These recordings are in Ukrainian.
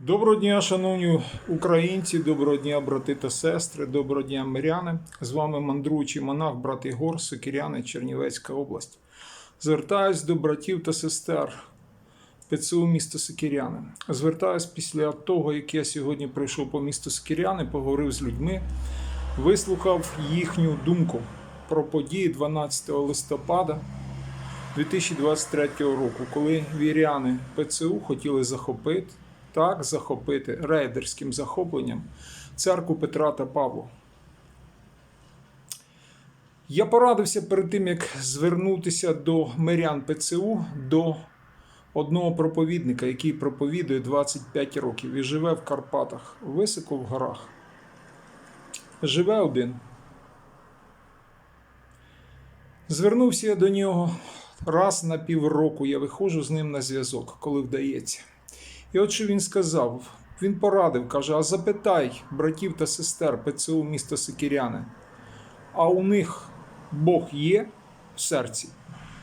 Доброго дня, шановні українці, доброго дня, брати та сестри, доброго дня, миряни. З вами мандруючий монах, брат Ігор, Сокіряни, Чернівецька область. Звертаюсь до братів та сестер ПЦУ міста Сокіряни. Звертаюсь після того, як я сьогодні прийшов по місту Сокіряни, поговорив з людьми, вислухав їхню думку про події 12 листопада 2023 року, коли віряни ПЦУ хотіли захопити, так, захопити рейдерським захопленням церкву Петра та Павла. Я порадився перед тим, як звернутися до мирян ПЦУ, до одного проповідника, який проповідує 25 років і живе в Карпатах, високо в горах. Живе один. Звернувся я до нього раз на півроку. Я виходжу з ним на зв'язок, коли вдається. І от що він сказав: він порадив, каже: а запитай братів та сестер ПЦУ міста Сикіряни, а у них Бог є в серці,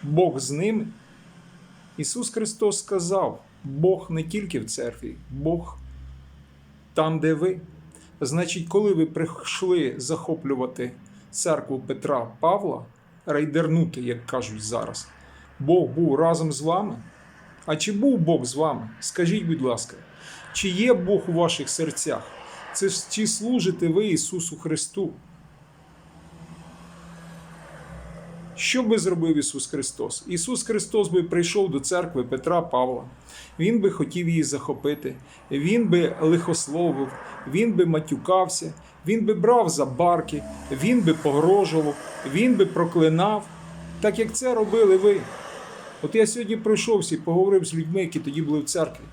Бог з ними. Ісус Христос сказав: Бог не тільки в церкві, Бог там, де ви. Значить, коли ви прийшли захоплювати церкву Петра Павла, рейдернути, як кажуть зараз, Бог був разом з вами. А чи був Бог з вами? Скажіть, будь ласка, чи є Бог у ваших серцях? Це чи служите ви Ісусу Христу? Що би зробив Ісус Христос? Ісус Христос би прийшов до церкви Петра Павла. Він би хотів її захопити, він би лихословив, він би матюкався, він би брав за барки, він би погрожував, він би проклинав, так як це робили ви. От я сьогодні пройшовся і поговорив з людьми, які тоді були в церкві.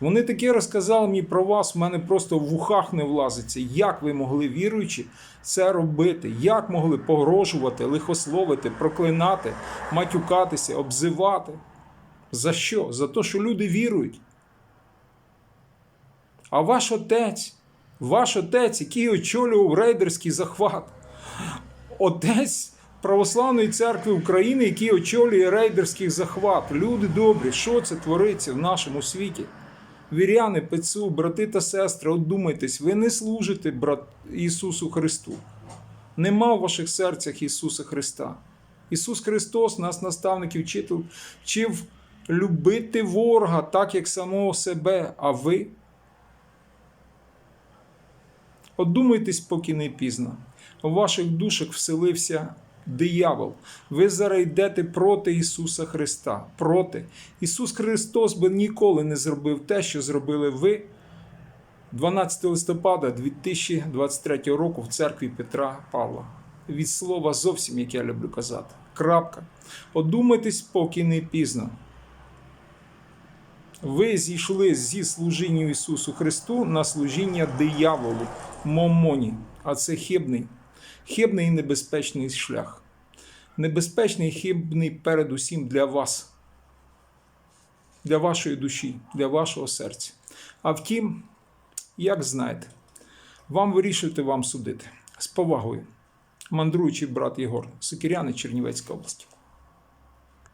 Вони таке розказали мені про вас, в мене просто в вухах не влазиться. Як ви могли, віруючи, це робити? Як могли погрожувати, лихословити, проклинати, матюкатися, обзивати? За що? За те, що люди вірують. А ваш отець, ваш отець, який очолював рейдерський захват, отець Православної церкви України, який очолює рейдерський захват. Люди добрі, що це твориться в нашому світі? Віряни, ПЦУ, брати та сестри, от думайтесь, ви не служите брат Ісусу Христу. Нема в ваших серцях Ісуса Христа. Ісус Христос, нас, наставник і вчитель, вчив любити ворога так, як самого себе, а ви. От думайтесь, поки не пізно. У ваших душах вселився диявол. Ви зараз йдете проти Ісуса Христа. Проти. Ісус Христос би ніколи не зробив те, що зробили ви 12 листопада 2023 року в церкві Петра Павла. Від слова зовсім, як я люблю казати. Крапка. Одумайтесь, поки не пізно. Ви зійшли зі служіння Ісусу Христу на служіння дияволу, момоні, а це хибний, хибний і небезпечний шлях. Небезпечний і хибний передусім для вас, для вашої душі, для вашого серця. А втім, як знаєте, вам вирішувати, вам судити. З повагою. Мандруючий брат Єгор, Сокіряни, Чернівецька область.